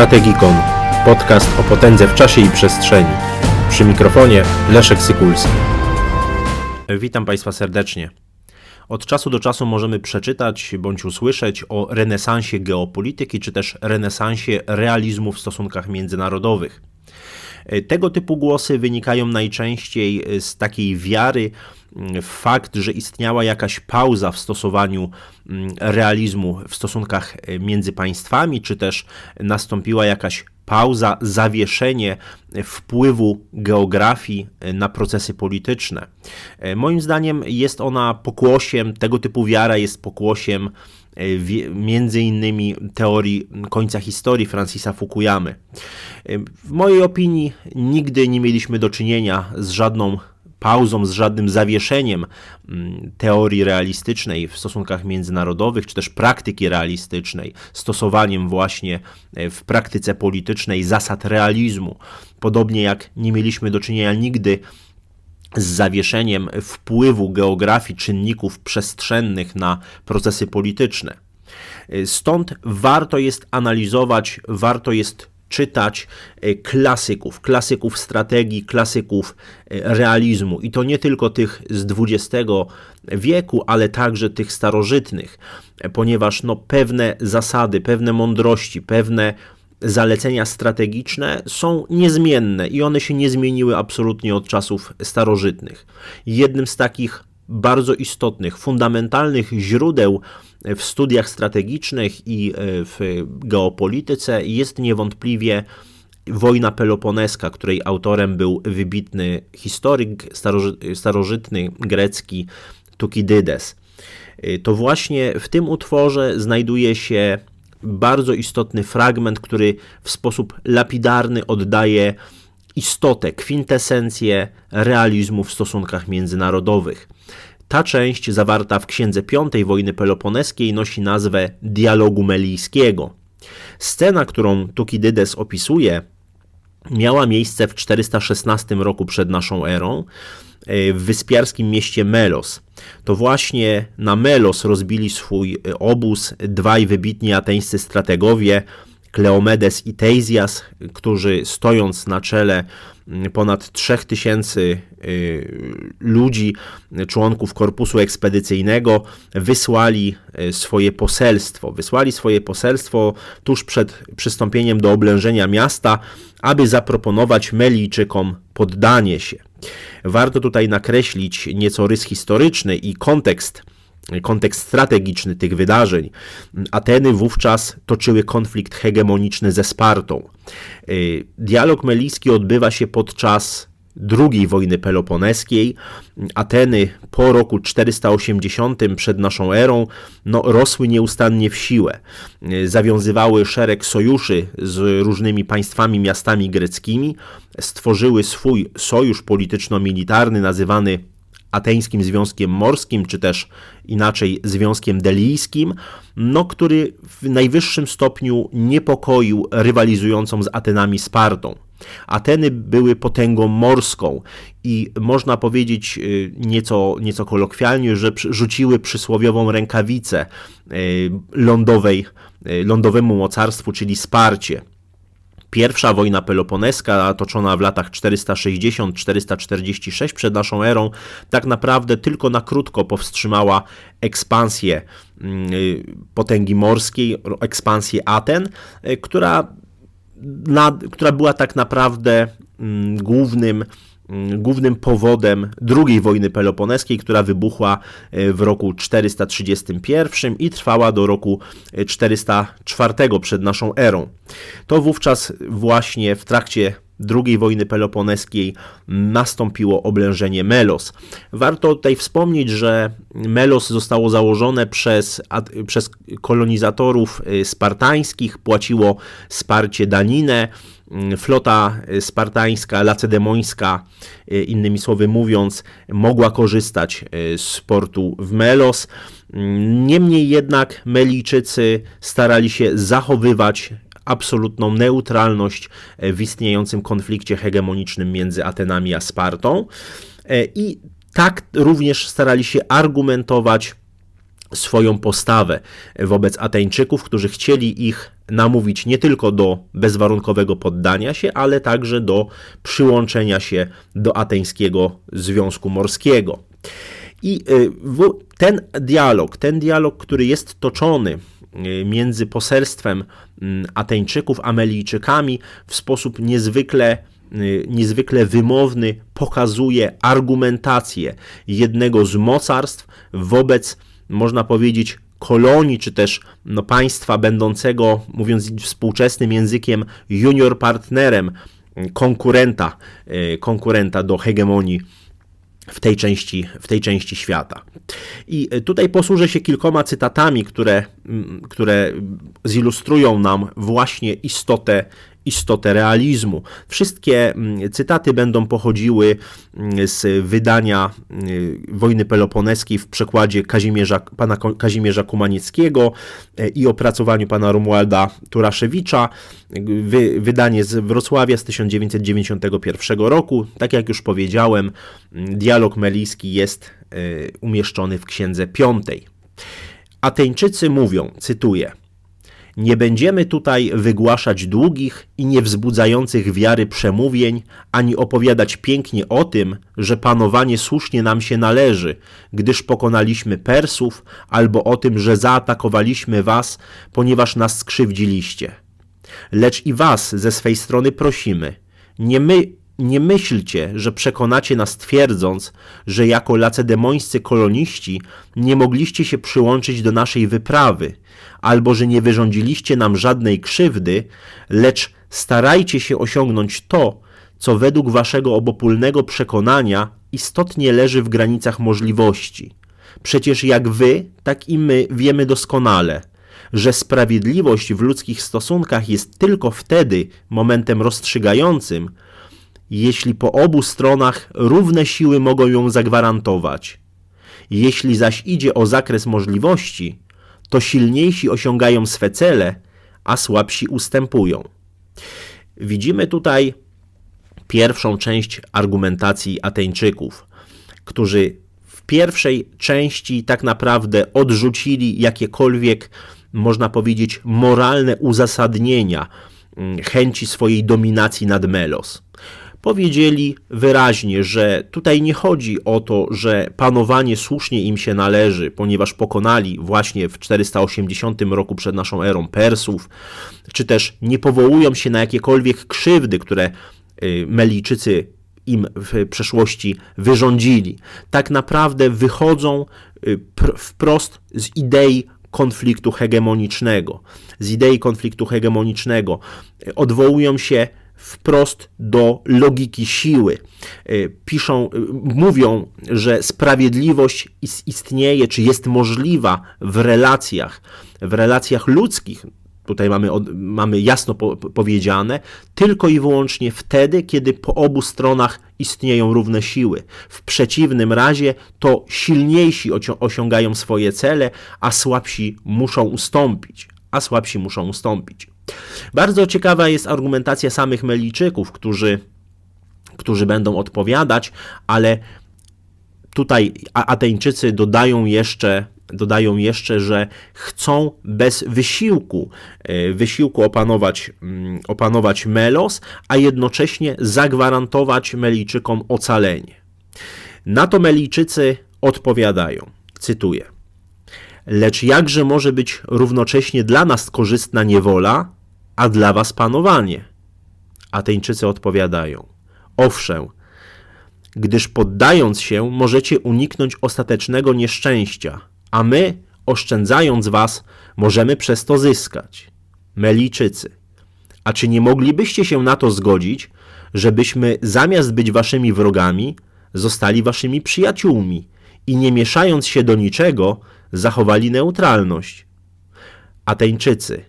Strategikon. Podcast o potędze w czasie i przestrzeni. Przy mikrofonie Leszek Sykulski. Witam Państwa serdecznie. Od czasu do czasu możemy przeczytać bądź usłyszeć o renesansie geopolityki, czy też renesansie realizmu w stosunkach międzynarodowych. Tego typu głosy wynikają najczęściej z takiej wiary fakt, że istniała jakaś pauza w stosowaniu mm, realizmu w stosunkach między państwami, czy też nastąpiła jakaś pauza, zawieszenie wpływu geografii na procesy polityczne. Moim zdaniem jest ona pokłosiem, tego typu wiara jest pokłosiem między innymi teorii końca historii Francisa Fukuyamy. W mojej opinii nigdy nie mieliśmy do czynienia z żadną pauzą, z żadnym zawieszeniem mm, teorii realistycznej w stosunkach międzynarodowych, czy też praktyki realistycznej, stosowaniem właśnie e, w praktyce politycznej zasad realizmu. Podobnie jak nie mieliśmy do czynienia nigdy z zawieszeniem wpływu geografii czynników przestrzennych na procesy polityczne. E, stąd warto jest analizować, warto jest czytać e, klasyków, klasyków strategii, klasyków e, realizmu i to nie tylko tych z XX wieku, ale także tych starożytnych, ponieważ no, pewne zasady, pewne mądrości, pewne zalecenia strategiczne są niezmienne i one się nie zmieniły absolutnie od czasów starożytnych. Jednym z takich bardzo istotnych, fundamentalnych źródeł w studiach strategicznych i e, w geopolityce jest niewątpliwie wojna peloponeska, której autorem był wybitny historyk staroży starożytny grecki Tukidydes. E, to właśnie w tym utworze znajduje się bardzo istotny fragment, który w sposób lapidarny oddaje istotę, kwintesencję realizmu w stosunkach międzynarodowych. Ta część zawarta w Księdze V wojny peloponeskiej nosi nazwę Dialogu Melijskiego. Scena, którą Tukidydes opisuje, miała miejsce w 416 roku przed naszą erą e, w wyspiarskim mieście Melos. To właśnie na Melos rozbili swój e, obóz dwaj wybitni ateńscy strategowie, Kleomedes i Teizjas, którzy stojąc na czele mm, ponad 3000 y, ludzi, członków korpusu ekspedycyjnego, wysłali y, swoje poselstwo. Wysłali swoje poselstwo tuż przed przystąpieniem do oblężenia miasta, aby zaproponować Melijczykom poddanie się. Warto tutaj nakreślić nieco rys historyczny i kontekst kontekst strategiczny tych wydarzeń. Ateny wówczas toczyły konflikt hegemoniczny ze Spartą. Y, dialog melijski odbywa się podczas II wojny peloponeskiej. Ateny po roku 480 przed naszą erą no, rosły nieustannie w siłę. Y, zawiązywały szereg sojuszy z różnymi państwami, miastami greckimi, stworzyły swój sojusz polityczno-militarny nazywany Ateńskim Związkiem Morskim, czy też inaczej Związkiem Delijskim, no, który w najwyższym stopniu niepokoił rywalizującą z Atenami Spartą. Ateny były potęgą morską i można powiedzieć y, nieco, nieco kolokwialnie, że rzuciły przysłowiową rękawicę y, lądowej, y, lądowemu mocarstwu, czyli Sparcie. Pierwsza wojna peloponeska, toczona w latach 460-446 przed naszą erą, tak naprawdę tylko na krótko powstrzymała ekspansję mm, potęgi morskiej, ekspansję Aten, y, która, na, która była tak naprawdę mm, głównym głównym powodem II wojny peloponeskiej, która wybuchła e, w roku 431 i trwała do roku 404 e, przed naszą erą. To wówczas właśnie w trakcie II wojny peloponeskiej nastąpiło oblężenie Melos. Warto tutaj wspomnieć, że Melos zostało założone przez, przez kolonizatorów e, spartańskich, płaciło Sparcie daninę, Mm, flota y, spartańska, lacedemońska, y, innymi słowy mówiąc, mogła korzystać y, z portu w Melos. Mm, niemniej jednak Melijczycy starali się zachowywać absolutną neutralność w istniejącym konflikcie hegemonicznym między Atenami a Spartą i tak również starali się argumentować swoją postawę wobec Ateńczyków, którzy chcieli ich namówić nie tylko do bezwarunkowego poddania się, ale także do przyłączenia się do Ateńskiego Związku Morskiego. I ten dialog, ten dialog, który jest toczony między poselstwem mm, Ateńczyków a Melijczykami w sposób niezwykle y, niezwykle wymowny pokazuje argumentację jednego z mocarstw wobec, można powiedzieć, kolonii, czy też no, państwa będącego, mówiąc współczesnym językiem, junior partnerem konkurenta, konkurenta do hegemonii w tej części, w tej części świata. I tutaj posłużę się kilkoma cytatami, które, które zilustrują nam właśnie istotę istotę realizmu. Wszystkie mm, cytaty będą pochodziły mm, z wydania y, Wojny Peloponeskiej w przekładzie Kazimierza, pana Kazimierza Kumanieckiego e, i opracowaniu pana Romualda Turaszewicza. Wy, wydanie z Wrocławia z 1991 roku. Tak jak już powiedziałem, mm, dialog melijski jest e, umieszczony w księdze piątej. Ateńczycy mówią, cytuję, nie będziemy tutaj wygłaszać długich i niewzbudzających wiary przemówień, ani opowiadać pięknie o tym, że panowanie słusznie nam się należy, gdyż pokonaliśmy Persów, albo o tym, że zaatakowaliśmy was, ponieważ nas skrzywdziliście. Lecz i was ze swej strony prosimy, nie my nie myślcie, że przekonacie nas twierdząc, że jako lacedemońscy koloniści nie mogliście się przyłączyć do naszej wyprawy, albo że nie wyrządziliście nam żadnej krzywdy, lecz starajcie się osiągnąć to, co według waszego obopólnego przekonania istotnie leży w granicach możliwości. Przecież jak wy, tak i my wiemy doskonale, że sprawiedliwość w ludzkich stosunkach jest tylko wtedy momentem rozstrzygającym, jeśli po obu stronach równe siły mogą ją zagwarantować. Jeśli zaś idzie o zakres możliwości, to silniejsi osiągają swe cele, a słabsi ustępują. Widzimy tutaj pierwszą część argumentacji Ateńczyków, którzy w pierwszej części tak naprawdę odrzucili jakiekolwiek, można powiedzieć, moralne uzasadnienia mm, chęci swojej dominacji nad Melos powiedzieli wyraźnie, że tutaj nie chodzi o to, że panowanie słusznie im się należy, ponieważ pokonali właśnie w 480 roku przed naszą erą Persów, czy też nie powołują się na jakiekolwiek krzywdy, które y, Melijczycy im w przeszłości wyrządzili. Tak naprawdę wychodzą y, wprost z idei konfliktu hegemonicznego. Z idei konfliktu hegemonicznego odwołują się wprost do logiki siły. E, piszą, e, mówią, że sprawiedliwość istnieje, czy jest możliwa w relacjach, w relacjach ludzkich. Tutaj mamy, mamy jasno po, powiedziane, tylko i wyłącznie wtedy, kiedy po obu stronach istnieją równe siły. W przeciwnym razie to silniejsi osiągają swoje cele, a słabsi muszą ustąpić. A słabsi muszą ustąpić. Bardzo ciekawa jest argumentacja samych Melijczyków, którzy, którzy będą odpowiadać, ale tutaj Ateńczycy dodają jeszcze, dodają jeszcze, że chcą bez wysiłku, e, wysiłku opanować, mm, opanować Melos, a jednocześnie zagwarantować Melijczykom ocalenie. Na to Melijczycy odpowiadają, cytuję. Lecz jakże może być równocześnie dla nas korzystna niewola, a dla was panowanie. Ateńczycy odpowiadają: Owszem, gdyż poddając się, możecie uniknąć ostatecznego nieszczęścia, a my, oszczędzając was, możemy przez to zyskać. Melijczycy, a czy nie moglibyście się na to zgodzić, żebyśmy zamiast być waszymi wrogami, zostali waszymi przyjaciółmi i nie mieszając się do niczego, zachowali neutralność? Ateńczycy,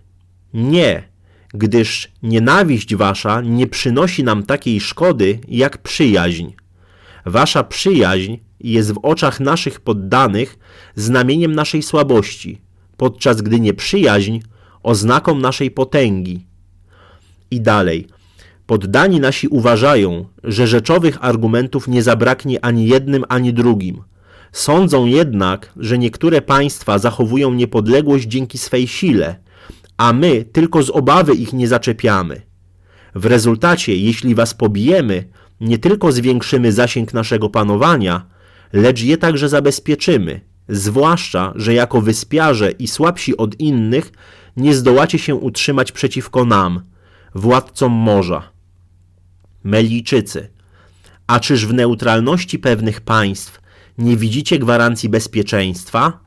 nie, gdyż nienawiść wasza nie przynosi nam takiej szkody jak przyjaźń. Wasza przyjaźń jest w oczach naszych poddanych znamieniem naszej słabości, podczas gdy nieprzyjaźń oznaką naszej potęgi. I dalej. Poddani nasi uważają, że rzeczowych argumentów nie zabraknie ani jednym, ani drugim. Sądzą jednak, że niektóre państwa zachowują niepodległość dzięki swej sile – a my tylko z obawy ich nie zaczepiamy. W rezultacie, jeśli was pobijemy, nie tylko zwiększymy zasięg naszego panowania, lecz je także zabezpieczymy, zwłaszcza, że jako wyspiarze i słabsi od innych nie zdołacie się utrzymać przeciwko nam, władcom morza. Melijczycy, a czyż w neutralności pewnych państw nie widzicie gwarancji bezpieczeństwa?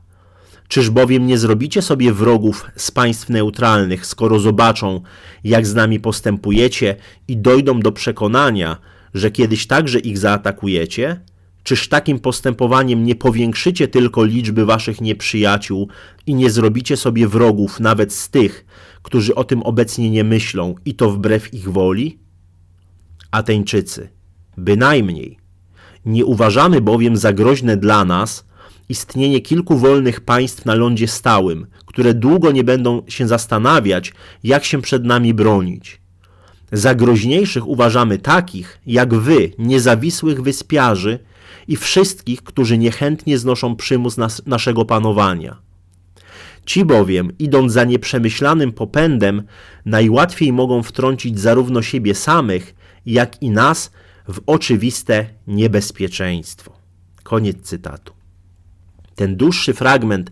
Czyż bowiem nie zrobicie sobie wrogów z państw neutralnych, skoro zobaczą, jak z nami postępujecie i dojdą do przekonania, że kiedyś także ich zaatakujecie? Czyż takim postępowaniem nie powiększycie tylko liczby waszych nieprzyjaciół i nie zrobicie sobie wrogów nawet z tych, którzy o tym obecnie nie myślą i to wbrew ich woli? Ateńczycy, bynajmniej. Nie uważamy bowiem za groźne dla nas istnienie kilku wolnych państw na lądzie stałym, które długo nie będą się zastanawiać, jak się przed nami bronić. Za groźniejszych uważamy takich, jak wy, niezawisłych wyspiarzy i wszystkich, którzy niechętnie znoszą przymus nas, naszego panowania. Ci bowiem, idąc za nieprzemyślanym popędem, najłatwiej mogą wtrącić zarówno siebie samych, jak i nas w oczywiste niebezpieczeństwo. Koniec cytatu. Ten dłuższy fragment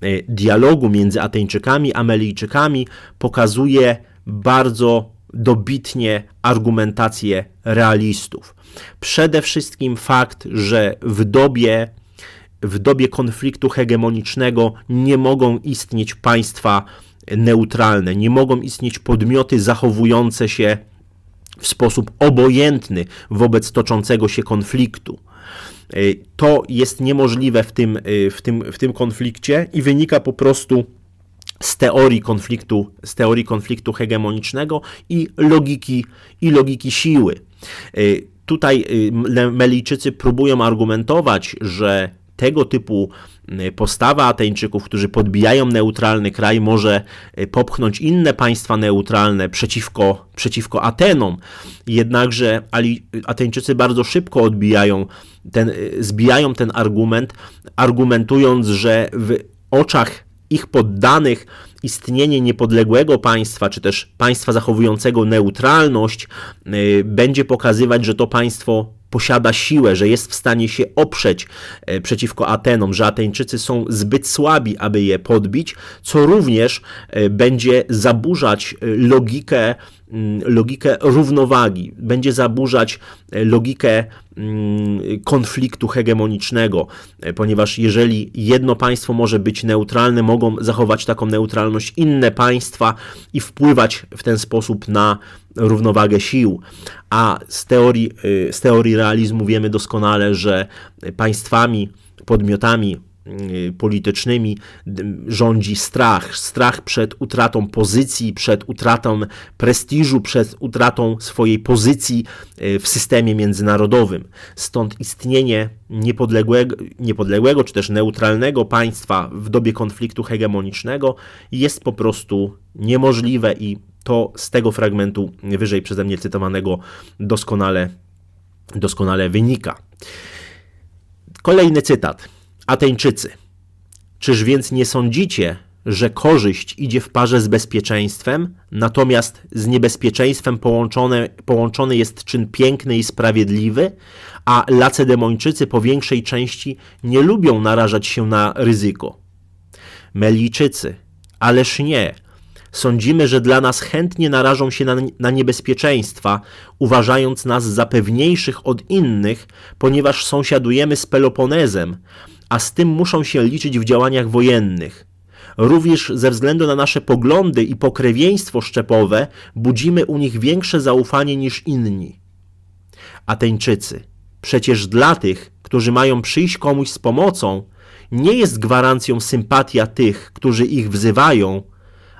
e, dialogu między Ateńczykami a Melijczykami pokazuje bardzo dobitnie argumentację realistów. Przede wszystkim fakt, że w dobie, w dobie konfliktu hegemonicznego nie mogą istnieć państwa neutralne, nie mogą istnieć podmioty zachowujące się w sposób obojętny wobec toczącego się konfliktu. Y, to jest niemożliwe w tym, y, w tym, w tym konflikcie i wynika po prostu z teorii konfliktu, z teorii konfliktu hegemonicznego i logiki, i logiki siły. Y, tutaj Melijczycy próbują argumentować, że tego typu postawa Ateńczyków, którzy podbijają neutralny kraj, może popchnąć inne państwa neutralne przeciwko, przeciwko Atenom. Jednakże Ateńczycy bardzo szybko odbijają ten, zbijają ten argument, argumentując, że w oczach ich poddanych istnienie niepodległego państwa, czy też państwa zachowującego neutralność, y, będzie pokazywać, że to państwo posiada siłę, że jest w stanie się oprzeć e, przeciwko Atenom, że Ateńczycy są zbyt słabi, aby je podbić, co również e, będzie zaburzać e, logikę logikę równowagi, będzie zaburzać logikę mm, konfliktu hegemonicznego, ponieważ jeżeli jedno państwo może być neutralne, mogą zachować taką neutralność inne państwa i wpływać w ten sposób na równowagę sił. A z teorii, y, z teorii realizmu wiemy doskonale, że państwami, podmiotami politycznymi rządzi strach. Strach przed utratą pozycji, przed utratą prestiżu, przed utratą swojej pozycji y, w systemie międzynarodowym. Stąd istnienie niepodległego, niepodległego czy też neutralnego państwa w dobie konfliktu hegemonicznego jest po prostu niemożliwe i to z tego fragmentu wyżej przeze mnie cytowanego doskonale, doskonale wynika. Kolejny cytat. Ateńczycy. Czyż więc nie sądzicie, że korzyść idzie w parze z bezpieczeństwem, natomiast z niebezpieczeństwem połączone, połączony jest czyn piękny i sprawiedliwy, a Lacedemończycy po większej części nie lubią narażać się na ryzyko. Melijczycy, ależ nie, Sądzimy, że dla nas chętnie narażą się na, na niebezpieczeństwa, uważając nas za pewniejszych od innych, ponieważ sąsiadujemy z Peloponezem, a z tym muszą się liczyć w działaniach wojennych. Również ze względu na nasze poglądy i pokrewieństwo szczepowe budzimy u nich większe zaufanie niż inni. Ateńczycy, przecież dla tych, którzy mają przyjść komuś z pomocą, nie jest gwarancją sympatia tych, którzy ich wzywają,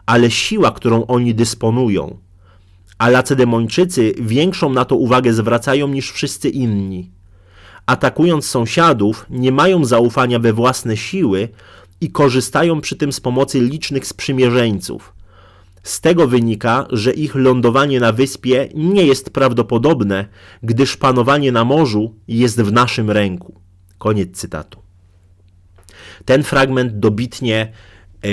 ale siła, którą oni dysponują. A Lacedemończycy większą na to uwagę zwracają niż wszyscy inni. Atakując sąsiadów, nie mają zaufania we własne siły i korzystają przy tym z pomocy licznych sprzymierzeńców. Z tego wynika, że ich lądowanie na wyspie nie jest prawdopodobne, gdyż panowanie na morzu jest w naszym ręku. Koniec cytatu. Ten fragment dobitnie e,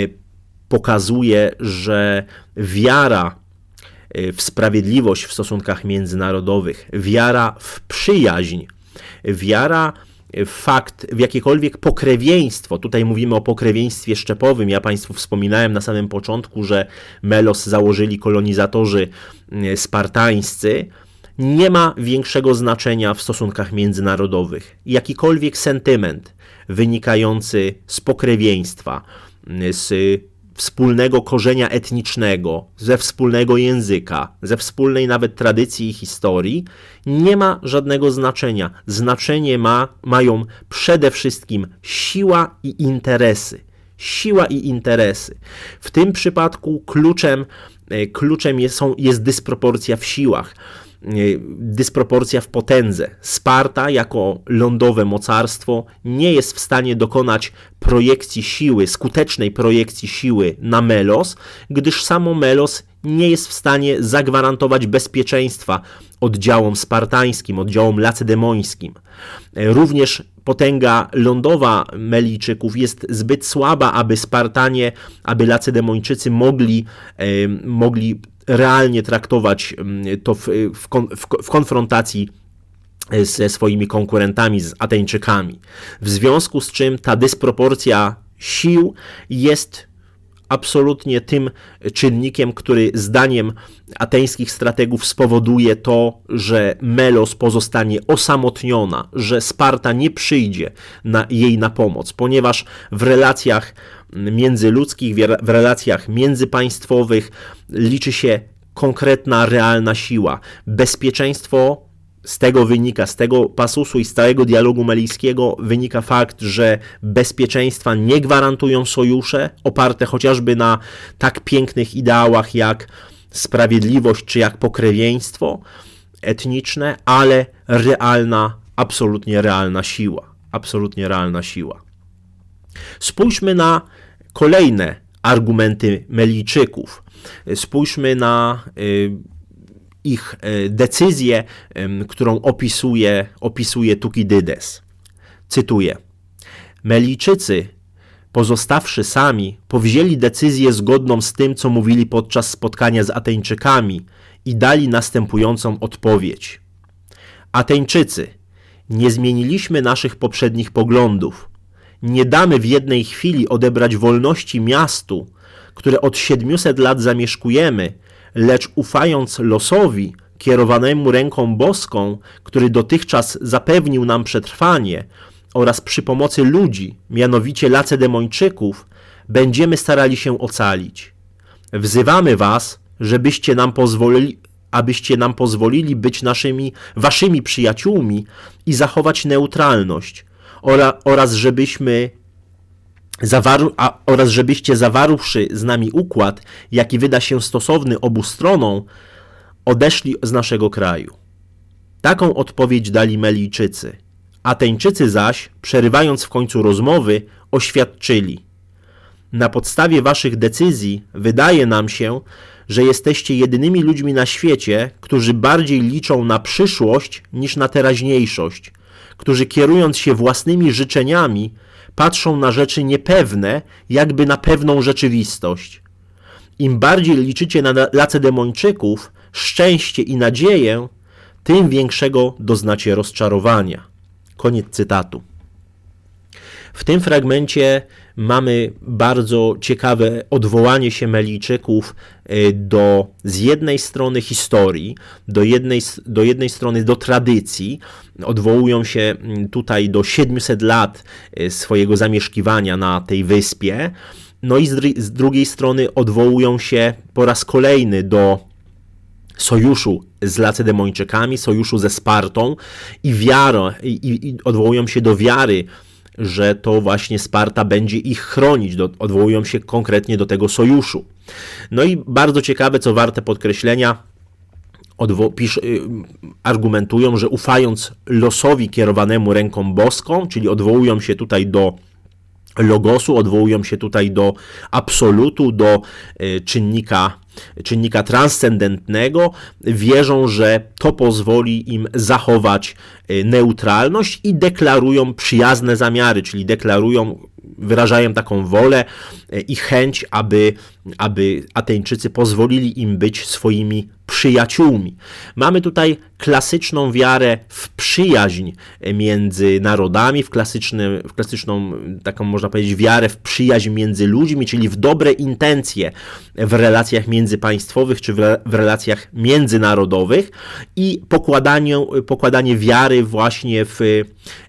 pokazuje, że wiara y, w sprawiedliwość w stosunkach międzynarodowych, wiara w przyjaźń, wiara w fakt, w jakiekolwiek pokrewieństwo. Tutaj mówimy o pokrewieństwie szczepowym. Ja Państwu wspominałem na samym początku, że Melos założyli kolonizatorzy spartańscy. Nie ma większego znaczenia w stosunkach międzynarodowych. Jakikolwiek sentyment wynikający z pokrewieństwa, z wspólnego korzenia etnicznego, ze wspólnego języka, ze wspólnej nawet tradycji i historii, nie ma żadnego znaczenia. Znaczenie ma, mają przede wszystkim siła i interesy. Siła i interesy. W tym przypadku kluczem, e, kluczem jest, są, jest dysproporcja w siłach dysproporcja w potędze. Sparta, jako lądowe mocarstwo, nie jest w stanie dokonać projekcji siły, skutecznej projekcji siły na Melos, gdyż samo Melos nie jest w stanie zagwarantować bezpieczeństwa oddziałom spartańskim, oddziałom lacedemońskim. Również potęga lądowa Melijczyków jest zbyt słaba, aby Spartanie, aby Lacedemończycy mogli, mogli realnie traktować mm, to w, w, w konfrontacji ze swoimi konkurentami, z Ateńczykami. W związku z czym ta dysproporcja sił jest absolutnie tym czynnikiem, który zdaniem ateńskich strategów spowoduje to, że Melos pozostanie osamotniona, że Sparta nie przyjdzie na jej na pomoc, ponieważ w relacjach międzyludzkich, w relacjach międzypaństwowych liczy się konkretna, realna siła. Bezpieczeństwo z tego wynika, z tego pasusu i z całego dialogu melijskiego wynika fakt, że bezpieczeństwa nie gwarantują sojusze oparte chociażby na tak pięknych ideałach jak sprawiedliwość czy jak pokrewieństwo etniczne, ale realna, absolutnie realna siła. Absolutnie realna siła. Spójrzmy na kolejne argumenty Melijczyków. Spójrzmy na y, ich e, decyzję, którą opisuje, opisuje Tukidydes. Cytuję: Melijczycy, pozostawszy sami, powzięli decyzję zgodną z tym, co mówili podczas spotkania z Ateńczykami i dali następującą odpowiedź. Ateńczycy, nie zmieniliśmy naszych poprzednich poglądów. Nie damy w jednej chwili odebrać wolności miastu, które od 700 lat zamieszkujemy, lecz ufając losowi, kierowanemu ręką boską, który dotychczas zapewnił nam przetrwanie, oraz przy pomocy ludzi, mianowicie Lacedemończyków, będziemy starali się ocalić. Wzywamy was, żebyście nam pozwolili, abyście nam pozwolili być naszymi, waszymi przyjaciółmi i zachować neutralność, ora, oraz żebyśmy A, oraz żebyście zawarłszy z nami układ, jaki wyda się stosowny obu stronom, odeszli z naszego kraju. Taką odpowiedź dali Melijczycy. Ateńczycy zaś, przerywając w końcu rozmowy, oświadczyli: Na podstawie waszych decyzji wydaje nam się, że jesteście jedynymi ludźmi na świecie, którzy bardziej liczą na przyszłość niż na teraźniejszość, którzy kierując się własnymi życzeniami, patrzą na rzeczy niepewne, jakby na pewną rzeczywistość. Im bardziej liczycie na Lacedemończyków, szczęście i nadzieję, tym większego doznacie rozczarowania. Koniec cytatu. W tym fragmencie mamy bardzo ciekawe odwołanie się Melijczyków e, do z jednej strony historii, do jednej, do jednej strony do tradycji. Odwołują się mm, tutaj do 700 lat e, swojego zamieszkiwania na tej wyspie. No i z, z drugiej strony odwołują się po raz kolejny do sojuszu z Lacedemończykami, sojuszu ze Spartą i wiarę, i, i odwołują się do wiary że to właśnie Sparta będzie ich chronić, do, odwołują się konkretnie do tego sojuszu. No i bardzo ciekawe, co warte podkreślenia, odwo- pisz, y, argumentują, że ufając losowi kierowanemu ręką boską, czyli odwołują się tutaj do logosu, odwołują się tutaj do absolutu, do y, czynnika czynnika transcendentnego, wierzą, że to pozwoli im zachować y, neutralność i deklarują przyjazne zamiary, czyli deklarują, wyrażają taką wolę y, i chęć, aby, aby Ateńczycy pozwolili im być swoimi przyjaciółmi. Mamy tutaj klasyczną wiarę w przyjaźń między narodami, w, klasyczny, w klasyczną, taką można powiedzieć, wiarę w przyjaźń między ludźmi, czyli w dobre intencje w relacjach międzypaństwowych czy w, relacjach międzynarodowych i pokładanie, pokładanie wiary właśnie w,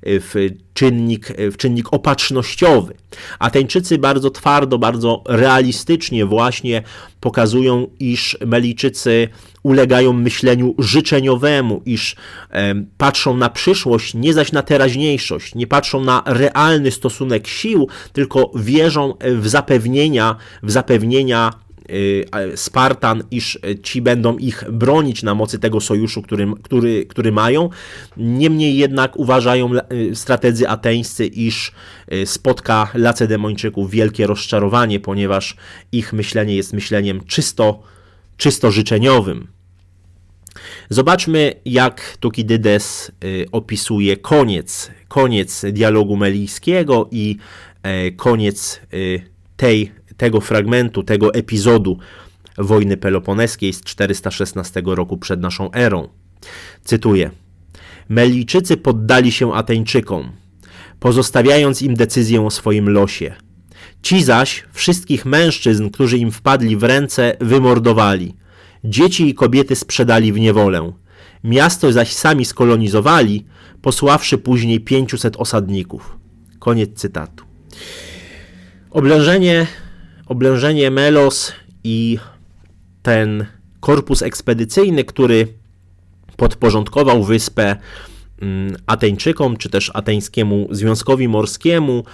w czynnik, w czynnik opatrznościowy. Ateńczycy bardzo twardo, bardzo realistycznie właśnie pokazują, iż Melijczycy ulegają myśleniu życzeniowemu, iż patrzą na przyszłość, nie zaś na teraźniejszość, nie patrzą na realny stosunek sił, tylko wierzą w zapewnienia, w zapewnienia Spartan, iż ci będą ich bronić na mocy tego sojuszu, który, który, który mają. Niemniej jednak uważają e, strategzy ateńscy, iż e, spotka Lacedemończyków wielkie rozczarowanie, ponieważ ich myślenie jest myśleniem czysto czysto życzeniowym. Zobaczmy, jak Tukidydes y, opisuje koniec, koniec dialogu melijskiego i e, koniec y, tej, tego fragmentu, tego epizodu wojny peloponeskiej z 416 roku przed naszą erą. Cytuję: Melijczycy poddali się Ateńczykom, pozostawiając im decyzję o swoim losie. Ci zaś wszystkich mężczyzn, którzy im wpadli w ręce, wymordowali. Dzieci i kobiety sprzedali w niewolę. Miasto zaś sami skolonizowali, posławszy później 500 osadników. Koniec cytatu. Oblężenie, oblężenie Melos i ten korpus ekspedycyjny, który podporządkował wyspę mm, Ateńczykom, czy też Ateńskiemu Związkowi Morskiemu,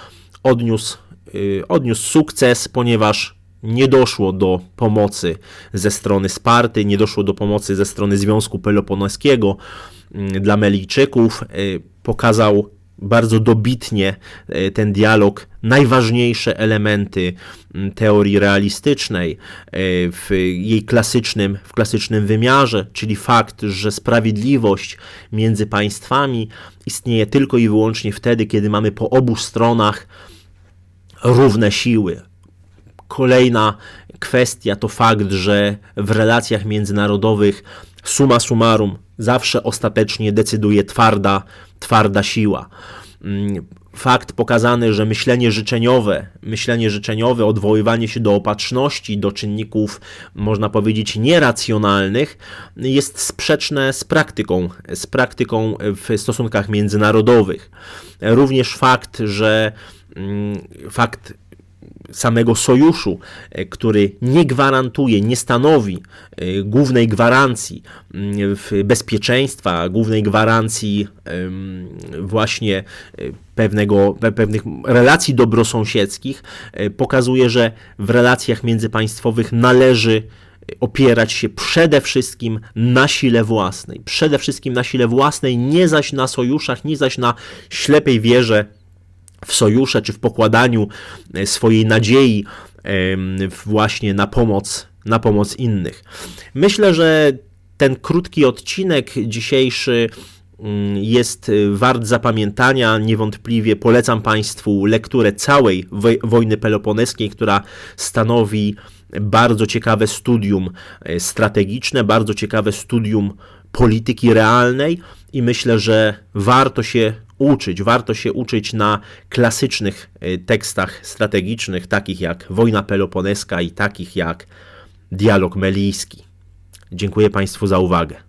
odniósł Y, odniósł sukces, ponieważ nie doszło do pomocy ze strony Sparty, nie doszło do pomocy ze strony Związku Peloponeskiego y, dla Melijczyków. Y, pokazał bardzo dobitnie ten dialog najważniejsze elementy teorii realistycznej w jej klasycznym, w klasycznym wymiarze, czyli fakt, że sprawiedliwość między państwami istnieje tylko i wyłącznie wtedy, kiedy mamy po obu stronach równe siły. Kolejna kwestia to fakt, że w relacjach międzynarodowych suma summarum zawsze ostatecznie decyduje twarda, twarda siła. Mm, fakt pokazany, że myślenie życzeniowe, myślenie życzeniowe, odwoływanie się do opatrzności, do czynników, można powiedzieć, nieracjonalnych, jest sprzeczne z praktyką, z praktyką w stosunkach międzynarodowych. Również fakt, że Mm, fakt samego sojuszu, e, który nie gwarantuje, nie stanowi e, głównej gwarancji mm, bezpieczeństwa, głównej gwarancji właśnie e, pewnego, pewnych relacji dobrosąsiedzkich, pokazuje, że w relacjach międzypaństwowych należy opierać się przede wszystkim na sile własnej. Przede wszystkim na sile własnej, nie zaś na sojuszach, nie zaś na ślepej wierze w sojusze czy w pokładaniu e, swojej nadziei właśnie na pomoc, na pomoc innych. Myślę, że ten krótki odcinek dzisiejszy mm, jest wart zapamiętania. Niewątpliwie polecam Państwu lekturę całej wojny peloponeskiej, która stanowi bardzo ciekawe studium e, strategiczne, bardzo ciekawe studium polityki realnej i myślę, że warto się uczyć. Warto się uczyć na klasycznych e, tekstach strategicznych, takich jak Wojna Peloponeska i takich jak Dialog Melijski. Dziękuję Państwu za uwagę.